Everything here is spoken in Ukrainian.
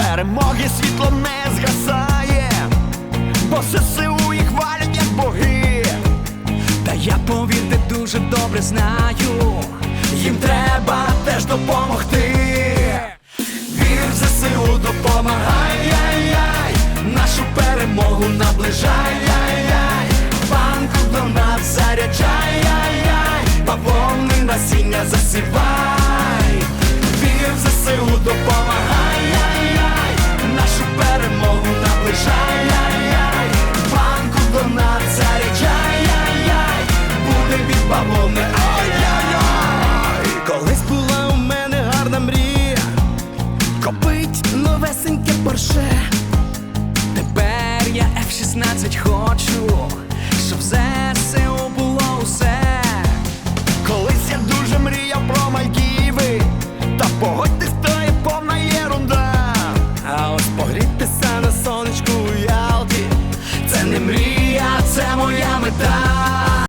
Перемоги світло не згасає, бо ЗСУ їх хвалять як боги. Та я повірте дуже добре знаю, їм треба теж допомогти. Вір в ЗСУ допомагай, яй-яй, нашу перемогу наближай, яй-яй, банку до нас заряджай, яй-яй, бавовни насіння засівай, бавовни, ай-яй-яй. Колись була у мене гарна мрія. Копить новесеньке порше Тепер я F-16 хочу,